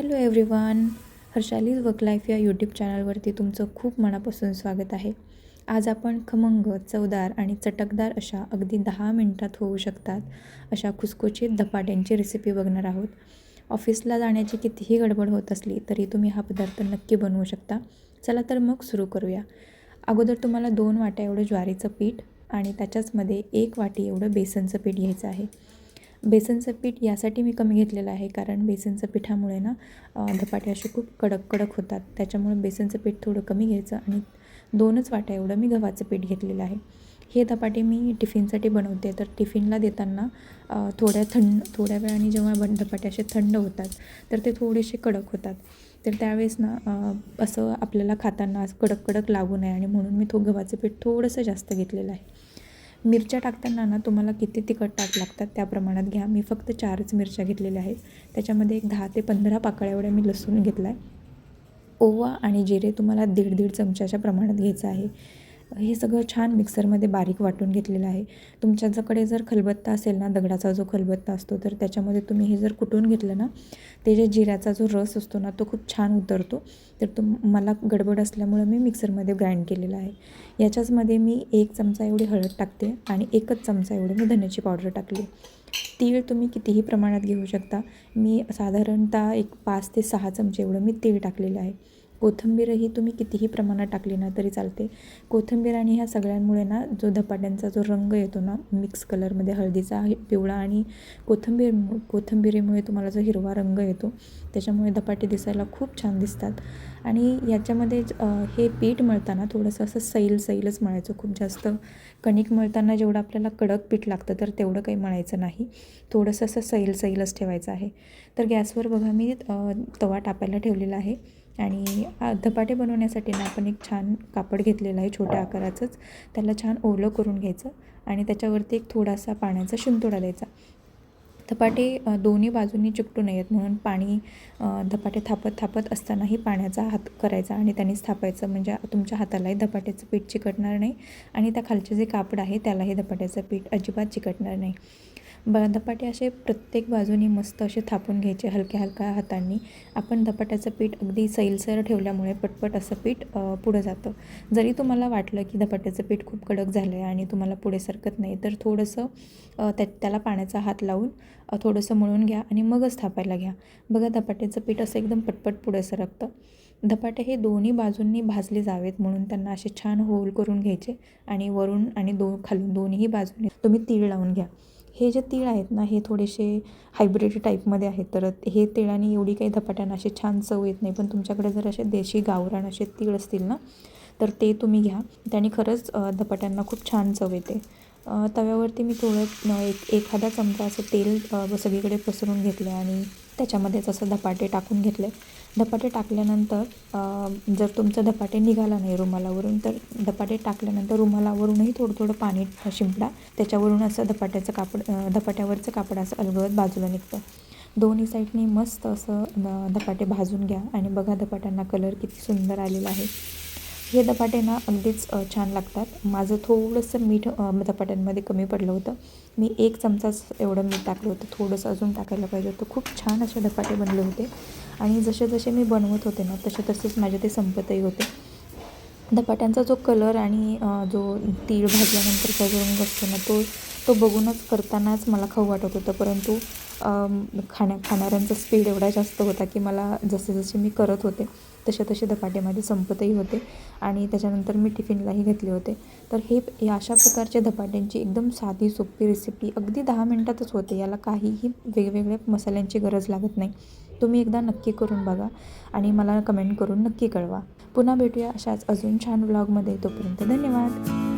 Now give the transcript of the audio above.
Hello everyone Harshali's work life या YouTube चॅनलवरती तुमचं खूप मनापासून स्वागत आहे. आज आपण खमंग चवदार आणि चटकदार अशा अगदी दहा मिनटात होऊ शकतात अशा खुसखुशीत धपाट्यांची रेसिपी बघणार आहोत. ऑफिसला जाण्याची कितीही गडबड होत असली तरी तुम्ही हा पदार्थ नक्की बनवू शकता. चला तर मग सुरू करूया. अगोदर तुम्हाला दोन वाट्या एवढं ज्वारीचं पीठ आणि त्याच्याचमध्ये एक वाटी एवढं बेसनचं पीठ घ्यायचं आहे. बेसनचं पीठ यासाठी मी कमी घेतलेलं आहे कारण बेसनचं पिठामुळे ना धपाटे असे खूप कडक कडक होतात. त्याच्यामुळे बेसनचं पीठ थोडं कमी घ्यायचं आणि दोनच वाट्या एवढं मी गव्हाचं पीठ घेतलेलं आहे. हे धपाटे मी टिफिनसाठी बनवते. तर टिफिनला देताना थोड्या थंड थोड्या वेळाने जेव्हा बन धपाटे असे थंड होतात तर ते थोडेसे कडक होतात. तर त्यावेळेस ना असं आपल्याला खाताना कडक कडक लागू नये आणि म्हणून मी तो गव्हाचं पीठ थोडंसं जास्त घेतलेलं आहे. मिरच्या टाकताना ना तुम्हाला किती तिखट टाक लागतात त्या प्रमाणात घ्या. मी फक्त चारच मिरच्या घेतलेल्या आहेत. त्याच्यामध्ये एक दहा ते पंधरा पाकळ्या एवढ्या मी लसूण घेतला आहे ओवा आणि जिरे तुम्हाला दीड दीड चमच्याच्या प्रमाणात घ्यायचं आहे. हे सगळं छान मिक्सरमध्ये बारीक वाटून घेतलेलं आहे. तुमच्याकडे जर खलबत्ता असेल ना दगडाचा जो खलबत्ता असतो तर त्याच्यामध्ये तुम्ही हे जर कुटून घेतलं ना ते जे जिऱ्याचा जो रस असतो ना तो खूप छान उतरतो. तर तो मला गडबड असल्यामुळं मी मिक्सरमध्ये ग्राइंड केलेला आहे. याच्याचमध्ये मी एक चमचा एवढी हळद टाकते आणि एकच चमचा एवढी मी धन्याची पावडर टाकली. तीळ तुम्ही कितीही प्रमाणात घेऊ शकता. मी साधारणतः एक पाच ते सहा चमचे एवढं मी तीळ टाकलेलं आहे. कोथिंबीरही तुम्ही कितीही प्रमाणात टाकली ना तरी चालते. कोथिंबीर आणि ह्या सगळ्यांमुळे ना जो धपाट्यांचा जो रंग येतो ना मिक्स कलरमध्ये हळदीचा पिवळा आणि कोथिंबीर कोथिंबिरीमुळे तुम्हाला जो हिरवा रंग येतो त्याच्यामुळे धपाटे दिसायला खूप छान दिसतात. आणि याच्यामध्ये हे पीठ मळताना थोडंसं असं सैल सैलच मळायचं. खूप जास्त कणिक मळताना जेवढं आपल्याला कडक पीठ लागतं तर तेवढं काही मळायचं नाही. थोडंसं असं सैल सैलच ठेवायचं आहे. तर गॅसवर बघा मी तवा टाकायला ठेवलेला आहे. आणि धपाटे बनवण्यासाठी ना आपण एक छान कापड घेतलेलं आहे छोट्या आकाराचंच. त्याला छान ओलं करून घ्यायचं आणि त्याच्यावरती एक थोडासा पाण्याचा शिंतोडा द्यायचा. धपाटे दोन्ही बाजूंनी चिकटू नयेत म्हणून पाणी धपाटे थापत थापत असतानाही पाण्याचा हात करायचा आणि त्यानेच थापायचं म्हणजे तुमच्या हातालाही धपाट्याचं पीठ चिकटणार नाही आणि त्या खालचे जे कापड आहे त्यालाही धपाट्याचं पीठ अजिबात चिकटणार नाही. धपाटे असे प्रत्येक बाजूनी मस्त असे थापून घ्यायचे हलक्या हलक्या हातांनी. आपण धपाट्याचं पीठ अगदी सैलसर ठेवल्यामुळे पटपट असं पीठ पुढं जातं. जरी तुम्हाला वाटलं की धपाट्याचं पीठ खूप कडक झालं आहे आणि तुम्हाला पुढे सरकत नाही तर थोडंसं त्या त्याला पाण्याचा हात लावून थोडंसं मळून घ्या आणि मगच थापायला घ्या. बघा धपाट्याचं पीठ असं एकदम पटपट पुढे सरकतं. धपाटे हे दोन्ही बाजूंनी भाजले जावेत म्हणून त्यांना असे छान होल करून घ्यायचे आणि वरून आणि दो खालून दोन्ही बाजूने तुम्ही तीळ लावून घ्या. हे जे तीळ आहेत ना हे थोडेसे हायब्रिड टाईपमध्ये आहेत. तर हे तिळाने एवढी काही धपाट्यानं असे छान चव येत नाही. पण तुमच्याकडे जर असे देशी गावरान असे तीळ असतील ना तर ते तुम्ही घ्या. त्याने खरंच धपाट्यांना खूप छान चव येते. तव्यावरती मी थोडं एक एखादा चमचा असं तेल सगळीकडे पसरून घेतलं आणि त्याच्यामध्येच असं धपाटे टाकून घेतले. धपाटे टाकल्यानंतर जर तुमचं धपाटे निघाला नाही रुमालावरून तर धपाटे टाकल्यानंतर रुमालावरूनही थोडं थोडं पाणी शिंपडा. त्याच्यावरून असं धपाट्याचं कापड धपाट्यावरचं कापड असं अलगद बाजूला निघतं. दोन्ही साईडने मस्त असं धपाटे भाजून घ्या. आणि बघा धपाट्यांना कलर किती सुंदर आलेला आहे. हे धपाटे ना अगदीच छान लागतात. माझं थोडंसं मीठ धपाट्यांमध्ये कमी पडलं होतं. मी एक चमचाच एवढं मीठ टाकलं होतं. थोडंसं अजून टाकायला पाहिजे होतं. खूप छान असे धपाटे बनले होते. आणि जसे जसे मी बनवत होते ना तसे तसेच माझे ते संपतही होते. धपाट्यांचा जो कलर आणि जो तीळ भाजल्यानंतरचा जो रंग असतो ना तो तो बघूनच करतानाच मला खाऊ वाटत होतं. परंतु खाण्या खाणाऱ्यांचा स्पीड एवढा जास्त होता की मला जसे जसे मी करत होते तसे तसे धपाटे माझे संपतही होते आणि त्याच्यानंतर मी टिफिनलाही घेतले होते. तर हे अशा प्रकारच्या धपाट्यांची एकदम साधी सोपी रेसिपी अगदी दहा मिनटातच होते. याला काहीही वेगवेगळ्या मसाल्यांची गरज लागत नाही. तुम्ही एकदा नक्की करून बघा आणि मला कमेंट करून नक्की कळवा. पुन्हा भेटूया अशाच अजून छान व्लॉगमध्ये तोपर्यंत धन्यवाद.